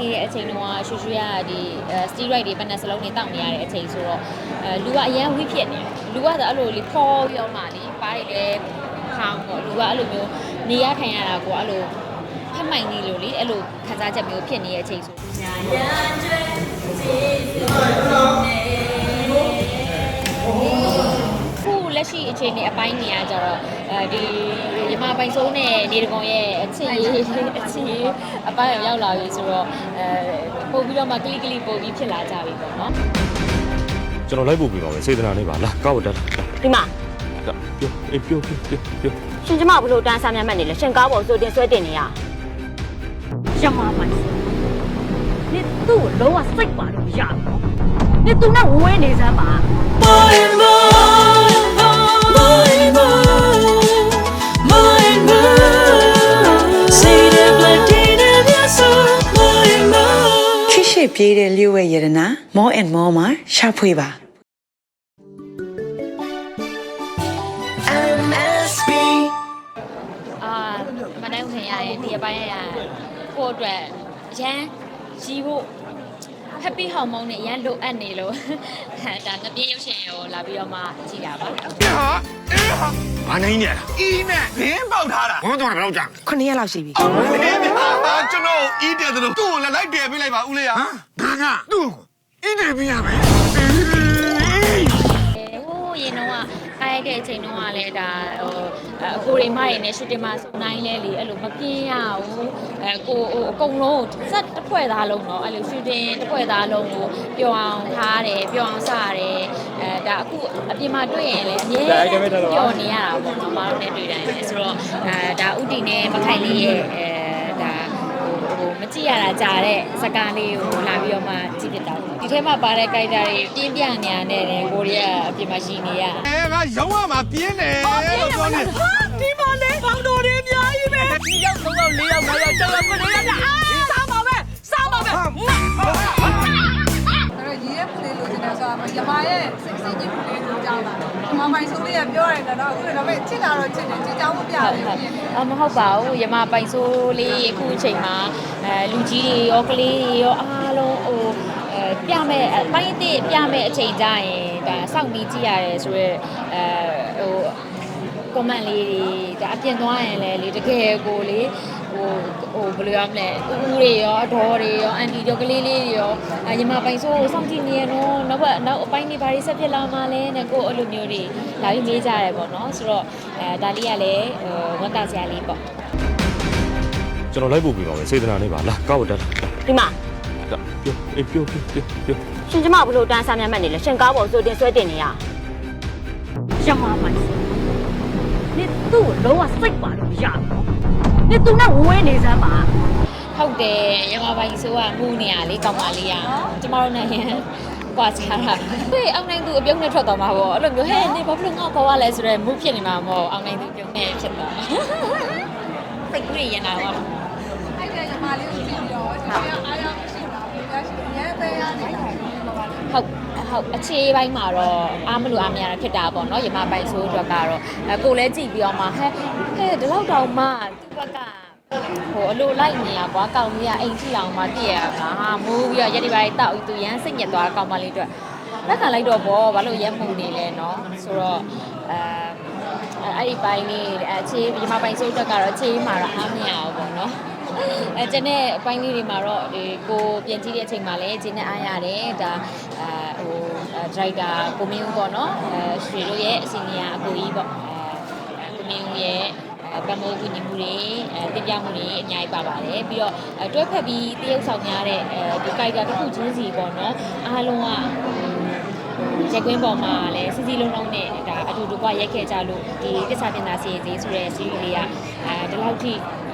နေတဲ့အချိန်တုန်းကရွှေရွှေကဒီစတီရိုက်တွေဘယ်နဲ့စလုံးတွေတောက်နေရတဲ့အချိန်ဆိုတော့အဲလူကအရန်ဝိဖြစ်နေတယ်လူကဆိုအဲ့လိုလေခေါ်ပြီးတော့မှလေပါးတွေလည်းခေါင်းပေါ့လူကအဲ့လိုမျိုးနေရထိုင်ရတာကိုအဲ့လိုဖက်မိုင်နေလို့လေအဲ့လိုခံစားချက်မျိုးဖြစ်နေတဲ့အချိန်ဆိုညာရန်ကျွေးစီခု လက်ရှိအခြေအနေအပိုင်းနေရကြတော့အဲဒီရမပိုင်စိုးနဲ့နေတကုံရဲ့အချစ်ရေးအချစ်ရေးအပိုင်းကိုရောက်လာပြီဆိုတော့အဲပို့ပြီးတော့မှကလီကလီပို့ပြီးဖြစ်လာကြပြီပေါ့နော်ကျွန်တော်လိုက်ပို့ပြပါမယ်စေတနာနဲ့ပါလာကောက်တက်လာဒီမှာပြောအေးပြောပြောပြောပြောရှင်ကျမဘလို့တန်းစားမြတ်မှတ်နေလဲရှင်ကားပေါ်ဆိုတင်ဆွဲတင်နေရရမမိုင်နေသူ့ကိုလုံးဝစိတ်ပါလို့မရဘူးနော်နေသူနဲ့ဝဲနေစမ်းပါ more and more. ချစ်ရှိပြေးတဲ့လျှို့ဝဲရတနာ more and more မှာရှာဖွေပါ MSB. အာမနိုင်ဝင်ရတယ်ဒီအပိုင်းရကိုယ့်အတွက်ရန်ကြီးဖို့ happy hormone နဲ့ရန်လိုအပ်နေလို့ဒါငပြင်းရုပ်ရှင်ကိုလာပြီးတော့မှကြည်တာပါမနိုင်နဲ့အီးနဲ့ဘင်းပေါက်ထားတာဘုန်းတော်ဘယ်တော့ကြာခုနှစ်ရက်လောက်ရှိပြီဘင်းပါကျွန်တော်အီးတယ်သလိုသူ့ကိုလည်းလိုက်တယ်ပေးလိုက်ပါဦးလေးရဟမ်ငါကသူ့ကိုအင်းတယ်ပြရမယ်ဟိုးရင်တော့ ကကားရိုက်တဲ့အချိန်တုန်းကလည်းဒါဟိုအကိုရိမရနဲ့ရှူတင်မှာစုံနိုင်လဲလေအဲ့လိုမပြင်းရဘူးအဲကိုဟိုအကုန်လုံးစက်တစ်ဖွဲ့သားလုံးတော့အဲ့လိုရှူတင်တစ်ဖွဲ့သားလုံးကိုပျော်အောင်ထားတယ်ပျော်အောင်စားတယ်အဲဒါအခုအပြင်မှာတွေ့ရင်လည်းအမြဲပျော်နေရတာပေါ့နော်မအားနဲ့တွေ့တိုင်းပဲဆိုတော့အဲဒါဥတီနဲ့မခိုင်လေးရဲ့အဲဒါဟို မကြည့်ရတာကြားတဲ့စကားလေးကိုလာပြီးတော့မှကြည့်ပြတာပေါ့ဒီထဲမှာပါတဲ့ character တွေပြင်းပြနေရတဲ့ကိုရီးယားအပြင်မှာရှိနေရအဲငါရုံးရမှာပြင်းတယ်လို့ပြောနေဒီမှာလေပေါင်းတော်တွေအများကြီးပဲဒီရောက်တော့တော့၄ရောက်၅ရောက်၆ရောက်9ရောက်အာစားပါပဲစားပါပဲအဲ့တော့ရေရဲ့ပလေးလိုချင်တယ်ဆိုတာရမရဲ့စိတ်စိတ်ကြီးပလေးလိုကြောင်းတာ မမိုင်ဆိုးလေးကပြောရတယ်နော်အခုလည်းဒါပေမဲ့ချစ်တာတော့ချစ်တယ်ချစ်ကြောင်းမပြဟုတ်ဘူးဟုတ်အမဟုတ်ပါဘူးယမပိုင်ဆိုးလေးအခုအချိန်မှာအဲလူကြီးတွေရောကလေးတွေရောအားလုံးဟိုအဲပြမဲ့အပိုင်းအသစ်ပြမဲ့အချိန်ကြရင်ဒါစောင့်ပြီးကြည့်ရတယ်ဆိုတော့အဲဟို comment လေးတွေဒါအပြင်သွားရင်လည်းလေတကယ်ကိုလေ ဟိုဟိုဘယ်လိုရမလဲဦးဦးတွေရောအတော်တွေရောအန်တီရောကလေးလေးတွေရောအညီမပိုင်ဆိုးကိုစောင့်ကြည့်နေရတော့နောက်ဘက်နောက်အပိုင်းတွေဘာတွေဆက်ဖြစ်လာမှလဲနဲ့ကိုအဲ့လိုမျိုးတွေလာပြီးမေးကြရဲပေါ့နော်ဆိုတော့အဲဒါလေးကလည်းဟိုဝန်တာစရာလေးပေါ့ကျွန်တော်လိုက်ပို့ပြပါမယ်စေတနာနဲ့ပါလာကောက်တက်လာဒီမှာပြောအေးပြောပြောပြောပြောရှင်ကျမဘလို့တန်းစားမြတ်မှတ်နေလဲရှင်ကားပေါ်ဆိုတင်ဆွဲတင်နေရရမမိုင်နေသူ့ကိုလုံးဝစိတ်ပါလို့မရဘူး နော်နေသူနဲ့ဝဲနေစမ်းပါဟုတ်တယ်ရမပိုင်ဆိုးကမူနေရလေးကောင်းပါလေးရကျမတို့နဲ့ရန်ကွာချတာဟေးအောင်နိုင်သူအပြုံးနဲ့ထွက်သွားမှာပေါ့အဲ့လိုမျိုးဟဲ့နေဘာဖြစ်လို့ငေါ့ခေါ်ရလဲဆိုတော့မူဖြစ်နေမှာမဟုတ်အောင်နိုင်သူပြုံးနဲ့ဖြစ်သွားစိတ်ကူးရရင်လာတော့အဲ့ဒါရမလေးကိုကြည့်တော့ဒီကအားရမရှိတာဘယ်ကရှိရဲသေးရနေတာဟုတ် ဟုတ်အခြေပိုင်းမှာတော့အားမလို့အားမရတာဖြစ်တာပေါ့နော်ရမပိုင်ဆိုးအတွက်ကတော့အဲကိုလည်းကြည့်ပြီးတော့မှဟဲ့ဟဲ့ဒီလောက်တောင်မှသူ့ဘက်ကဟိုအလိုလိုက်နေရကွာကောင်းကြီးကအိမ်ကြည့်အောင်မှတည့်ရမှာဟာမိုးပြီးတော့ရက်ဒီပိုင်းတောက်သူရမ်းစိတ်ညစ်သွားကောင်းပါလေးအတွက်လက်ခံလိုက်တော့ဗောဘာလို့ရက်မှုနေလဲเนาะဆိုတော့အဲအဲ့ဒီပိုင်းလေးအခြေရမပိုင်ဆိုးအတွက်ကတော့အခြေမှာတော့အားမရဘူးပေါ့နော် အဲကျန်တဲ့အပိုင်းလေးတွေမှာတော့ဒီကိုပြန်ကြည့်တဲ့အချိန်မှာလည်းဂျင်းနဲ့အားရတယ်ဒါအဲဟိုဒရိုက်တာကိုမင်းဦးပေါ့နော်အဲရွှေတို့ရဲ့အစီအနီယာအကိုကြီးပေါ့အဲကိုမင်းဦးရဲ့အဲပမိုးကူညီမှုတွေအဲတင်ပြမှုတွေအများကြီးပါပါတယ်ပြီးတော့အဲတွဲဖက်ပြီးတရုပ်ဆောင်များတဲ့အဲဒီကိုက်တာတစ်ခုချင်းစီပေါ့နော်အားလုံးကရက်ကွင်းပေါ်မှာလည်းစီစီလုံးလုံးနဲ့ဒါအတူတူကရက်ခဲ့ကြလို့ဒီတစ္ဆာတင်တာစီရင်စီဆိုတဲ့စီရီလေးကအဲဒီလောက်ထိအဲ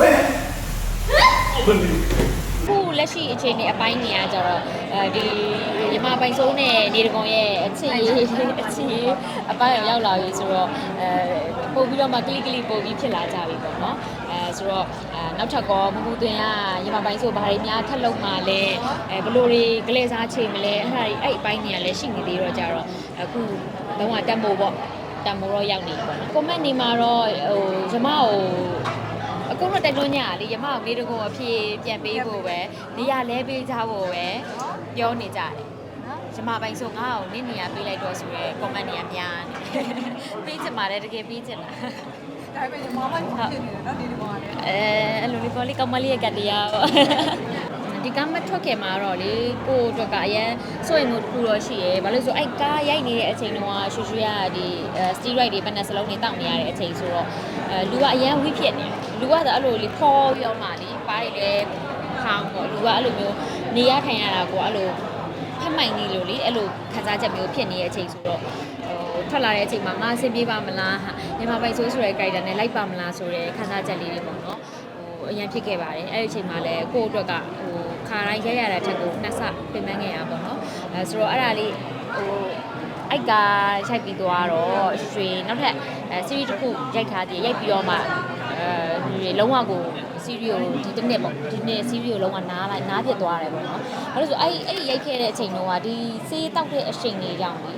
ရလို့လက်ရှိအခြေအနေအပိုင်းနေရကြတော့အဲဒီရမပိုင်စိုးနဲ့နေတကုံရဲ့အချစ်ရေးအချစ်ရေးအပိုင်းကိုရောက်လာပြီဆိုတော့အဲပို့ပြီးတော့မှကလစ်ကလစ်ပို့ပြီးဖြစ်လာကြပြီပေါ့နော်အဲဆိုတော့အဲနောက်ထပ်ကောမမှုသွင်းကရမပိုင်စိုးဘာတွေများထပ်လုပ်မှလဲအဲဘလို့တွေကလေးစားချိန်မလဲအဲ့ဒါတွေအဲ့အပိုင်းနေရလဲရှိနေသေးတော့ကြတော့အခုတော့ကတက်မို့ပေါ့တံမိုးတော့ရောက်နေပြီပေါ့နော်။ comment နေမှာတော့ဟိုရမကိုအ ကုန်တော့တက်တွန်းညာလေရမကိုလေးတကုံအဖြစ်ပြန်ပေးဖို့ပဲနေရာလဲပေးကြဖို့ပဲပြောနေကြတယ်။ရမပိုင်းဆိုငါ့ကိုနင့်နေရာပေးလိုက်တော့ဆိုရဲ comment နေရာများနေ။ပေးချင်ပါတယ်တကယ်ပေးချင်တာ။ဒါပေမဲ့မမဖြစ်နေတယ်နော်ဒီဒီပေါ်ကလည်းအဲအဲ့လိုလေးပေါ်လေးကောင်းမလေးရဲ့ကတ်တရားပေါ့ဒီကမ်းမထွက်ခင်မှာတော့လေကိုယ့်အတွက်ကအရင်စိုးရိမ်မှုတစ်ခုတော့ရှိရဲဘာလို့လဲဆိုအဲ့ကားရိုက်နေတဲ့အချိန်တုန်းကရှူရှူရဒီစတီရိုက်တွေဘယ်နဲ့စလုံးတွေတောက်နေရတဲ့အချိန်ဆိုတော့ အဲလူကအရင်ဝိဖြစ်နေလူကဆိုအဲ့လိုလေးခေါ်ပြီးတော့မှလေပါးတွေလည်းခေါင်းပေါ့လူကအဲ့လိုမျိုးနေရထိုင်ရတာကိုအဲ့လိုဖက်မိုင်နေလို့လေအဲ့လိုခံစားချက်မျိုးဖြစ်နေတဲ့အချိန်ဆိုတော့ဟိုထွက်လာတဲ့အချိန်မှာငါအဆင်ပြေပါမလားဟာမြန်မာပိုင်ဆိုးဆိုတဲ့ character နဲ့လိုက်ပါမလားဆိုတဲ့ခံစားချက်လေးတွေပေါ့နော်ဟိုအရင်ဖြစ်ခဲ့ပါတယ်အဲ့ဒီအချိန်မှာလည်းကိုယ့်အတွက်ကဟိုခါတိုင်းရက်ရတာချက်ကိုနှစ်ဆပြင်ပန်းခဲ့ရပါတော့အဲဆိုတော့အဲ့ဒါလေးဟိုအိုက်ကရိုက်ပြီးသွားတော့ရွှေနောက်ထပ် အဲ series တစ်ခုရိုက်ထားသေးရိုက်ပြီးတော့မှအဲလုံးဝကို series ကိုဒီတစ်နှစ်ပေါ့ဒီနှစ် series ကိုလုံးဝနားလိုက်နားဖြစ်သွားတယ်ပေါ့နော်အဲ့လိုဆိုအဲ့အဲ့ဒီရိုက်ခဲ့တဲ့အချိန်တုန်းကဒီစေးတောက်တဲ့အချိန်လေးကြောင့်လေ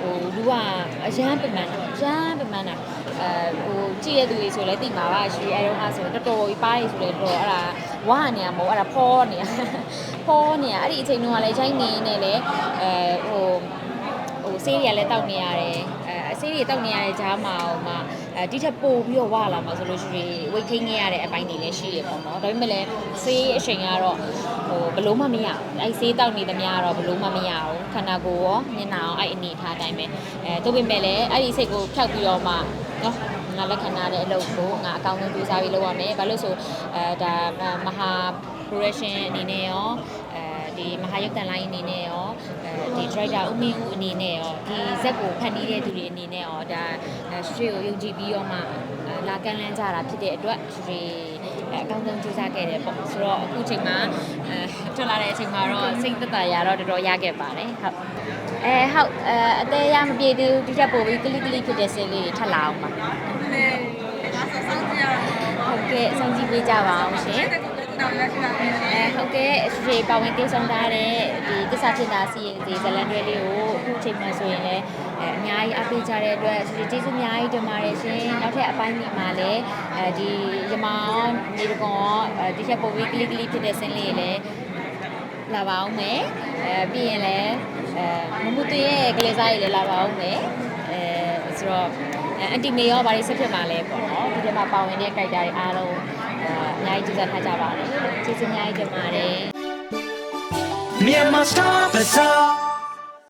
ဟိုလူကအရန်ပင်ပန်းတာရန်ပင်ပန်းတာအဲဟိုကြည့်ရတဲ့သူတွေဆိုလည်းသိမှာပါရွှေအဲတော့ဟာဆိုတော်တော်ကြီးပါးရဆိုလည်းတော်တော်အဲ့ဒါဝါနေရမဟုတ်အဲ့ဒါဖောနေရဖောနေရအဲ့ဒီအချိန်တုန်းကလည်းရိုက်နေနေလေအဲဟိုဟိုဆေးတွေကလည်းတောက်နေရတယ်အဲအ ဆေးတွေတောက်နေရတဲ့ဂျားမှာဟိုမှာအဲဒီထက်ပို့ပြီးတော့ဝလာမှာဆိုလို့ရှိရင်ဝိတ်ထိန်နေရတဲ့အပိုင်းတွေလည်းရှိရပေါ့နော်ဒါပေမဲ့လည်းဆေးအချိန်ကတော့ဟိုဘလို့မှမရဘူးအဲဆေးတောက်နေသမျှကတော့ဘလို့မှမရဘူးခန္ဓာကိုယ်ရောမျက်နှာရောအဲ့အနေထားအတိုင်းပဲအဲဒါပေမဲ့လည်းအဲ့ဒီစိတ်ကိုဖျောက်ပြီးတော့မှနော်ငါလက်ခံရတဲ့အလုပ်ကိုငါအကောင်းဆုံးကြိုးစားပြီးလုပ်ရမယ်ဘာလို့ဆိုအဲဒါမဟာ progression အနေနဲ့ရောအဲဒီမ ဟာရုပ်တန်လိုင်းအနေနဲ့ရောအဲဒီ director ဦးမင်းဦးအနေနဲ့ရောဒီဇက်ကိုဖန်တီးတဲ့သူတွေအနေနဲ့ရောဒါရွှေကိုယုံကြည်ပြီးတော့မှလာကမ်းလန်းကြတာဖြစ်တဲ့အတွက်ရွှေအကောင်းဆုံးကြိုးစားခဲ့တယ်ပေါ့ဆိုတော့အခုချိန်မှာအဲထွက်လာတဲ့အချိန်မှာတော့စိတ်သက်သာရတော့တော်တော်ရခဲ့ပါတယ်ဟုတ်အဲဟုတ်အဲအသေးရမပြေသေးဘူးဒီချက်ပို့ပြီးကလစ်ကလစ်ဖြစ်တဲ့စင်းလေးတွေထပ်လာအောင်ပါလေဒါဆိုစောင့်ကြည့်ရအောင်ပါဟုတ်ကဲ့အဆုံးကြည့်ပေးကြပါအောင်ရှင် တဲ့ကုတဲ့တော့ရရှိတာပဲအဲဟုတ်ကဲ့ရွှေပါဝင်တေးဆောင်ထားတဲ့ဒီတစ္ဆာချင်းသာစီဒီဇလန်တွဲလေးကိုအခုချိန်မှာဆိုရင်လည်းအဲအများကြီးအားပေးကြတဲ့အတွက်ရွှေကျေးဇူးအများကြီးတင်ပါတယ်ရှင်နောက်ထပ်အပိုင်းတွေမှာလည်းအဲဒီရမောင်နေတကွန်အဲဒီချက်ပို့ပြီးကလစ်ကလစ်ဖြစ်တဲ့ဆင်းလေးလည်းလာပါအောင်မယ်အဲပြီးရင်လည်းအဲမမှုတရဲ့ကလေးစားရည်လည်းလာပါအောင်မယ်အဲဆိုတော့အန်တီမေရောဘာတွေဆက်ဖြစ်မှာလဲပေါ့နော်ဒီထဲမှာပါဝင်တဲ့ character တွေအားလုံး အဲအများကြီးကြိုးစား